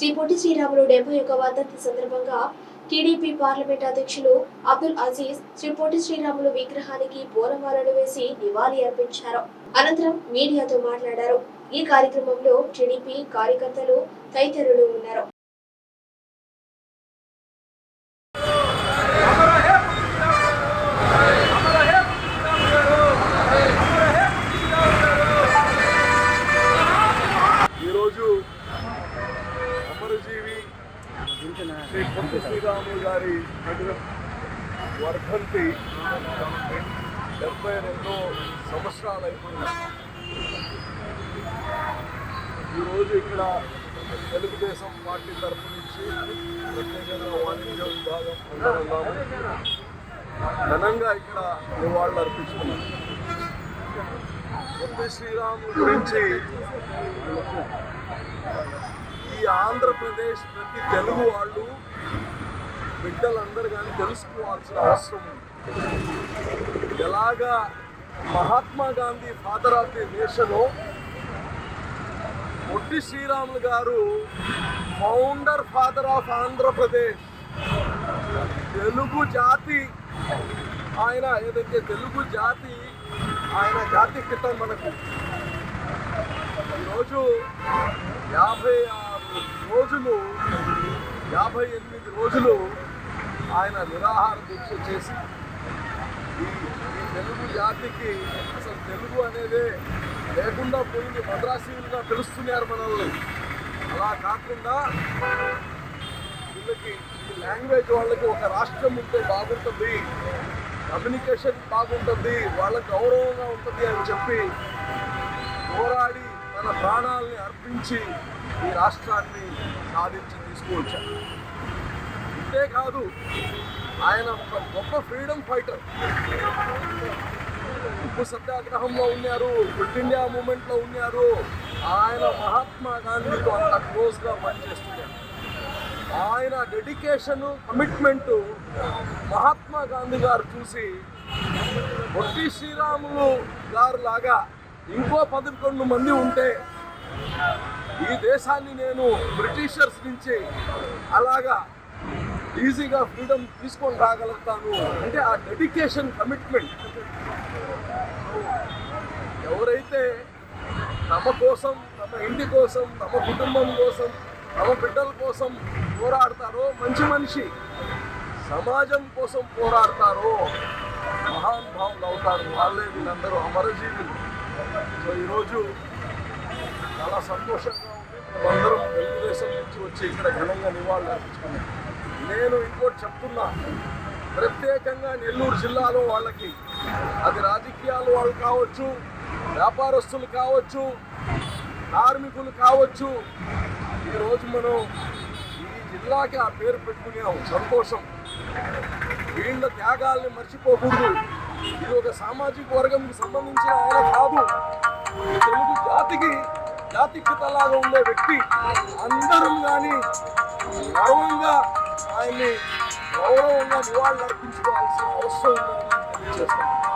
శ్రీ పొట్టి శ్రీరాములు డెబ్బై ఒక వర్ధంతి సందర్భంగా టీడీపీ పార్లమెంట్ అధ్యక్షులు అబ్దుల్ అజీజ్ శ్రీ పొట్టి శ్రీరాములు విగ్రహానికి పూలమాలను వేసి నివాళి అర్పించారు. అనంతరం మీడియాతో మాట్లాడారు. ఈ కార్యక్రమంలో టీడీపీ కార్యకర్తలు తదితరులు ఉన్నారు. చిరంజీవి శ్రీ పొట్టి శ్రీరాములు గారి వర్ధంతి డెబ్బై రెండు సంవత్సరాలు అయిపోయింది. ఈరోజు ఇక్కడ తెలుగుదేశం పార్టీ తరఫు నుంచి ప్రత్యేకంగా వాణిజ్య విభాగం అందరూ ఉన్నాము ఘనంగా ఇక్కడ నివాళులు అర్పించుకున్నాం పొట్టి శ్రీరాములు గురించి ఆంధ్రప్రదేశ్ ప్రతి తెలుగు వాళ్ళు బిడ్డలందరూ కానీ తెలుసుకోవాల్సిన అవసరం ఉంది. ఎలాగా Mahatma Gandhi father of the nation Potti Sriramulu garu founder father of Andhra Pradesh Telugu జాతి ఆయన ఏదైతే తెలుగు జాతి ఆయన జాతి క్రితం మనకు. ఈరోజు యాభై ఆరు రోజులు యాభై ఎనిమిది రోజులు ఆయన నిరాహార దీక్ష చేసి ఈ తెలుగు జాతికి అసలు తెలుగు అనేదే లేకుండా పోయింది. మద్రాసీలుగా తెలుస్తున్నారు మనల్ని. అలా కాకుండా వీళ్ళకి లాంగ్వేజ్ వాళ్ళకి ఒక రాష్ట్రం ఉంటే బాగుంటుంది. కమ్యూనికేషన్ బాగుంటుంది. వాళ్ళకి గౌరవంగా ఉంటుంది అని చెప్పి పోరాడి తన ప్రాణాలని అర్పించి ఈ రాష్ట్రాన్ని సాధించి తీసుకువచ్చారు. ఇంతేకాదు ఆయన ఒక గొప్ప ఫ్రీడమ్ ఫైటర్. ఉప్పు సత్యాగ్రహంలో ఉన్నారు క్విట్ ఇండియా మూమెంట్లో ఉన్నారు. ఆయన మహాత్మా గాంధీతో అంత క్లోజ్గా పనిచేస్తున్నారు. ఆయన డెడికేషన్ కమిట్మెంట్ మహాత్మా గాంధీ గారు చూసి పొట్టి శ్రీరాములు గారు లాగా ఇంకో పదకొండు మంది ఉంటే ఈ దేశాన్ని నేను బ్రిటిషర్స్ నుంచి అలాగా ఈజీగా ఫ్రీడమ్ తీసుకొని రాగలుగుతాను. అంటే ఆ డెడికేషన్ కమిట్మెంట్ ఎవరైతే తమ కోసం తమ ఇంటి కోసం తమ కుటుంబం కోసం తమ బిడ్డల కోసం పోరాడతారో మంచి మనిషి సమాజం కోసం పోరాడతారో మహానుభావులు అవుతారు. వాళ్ళే వీళ్ళందరూ అమరజీవులు. సో ఈరోజు చాలా సంతోషంగా ఉంది. మేమందరం తెలుగుదేశం నుంచి వచ్చి ఇక్కడ ఘనంగా నివాళులు అర్పించుకున్నాం. నేను ఇంకోటి చెప్తున్నా. ప్రత్యేకంగా నెల్లూరు జిల్లాలో వాళ్ళకి అది రాజకీయాలు వాళ్ళు కావచ్చు వ్యాపారస్తులు కావచ్చు కార్మికులు కావచ్చు ఈరోజు మనం ఈ జిల్లాకి ఆ పేరు పెట్టుకునే సంతోషం. వీళ్ళ త్యాగాల్ని మర్చిపోకూడదు. ఇది ఒక సామాజిక వర్గంకి సంబంధించిన ఆయన కాదు. తెలుగు జాతికి జాతి పితలాగా ఉండే వ్యక్తి. అందరం కానీ గౌరవంగా ఆయన్ని గౌరవంగా నివాళులు అర్పించుకోవాల్సిన అవసరం ఉందని తెలియజేస్తాను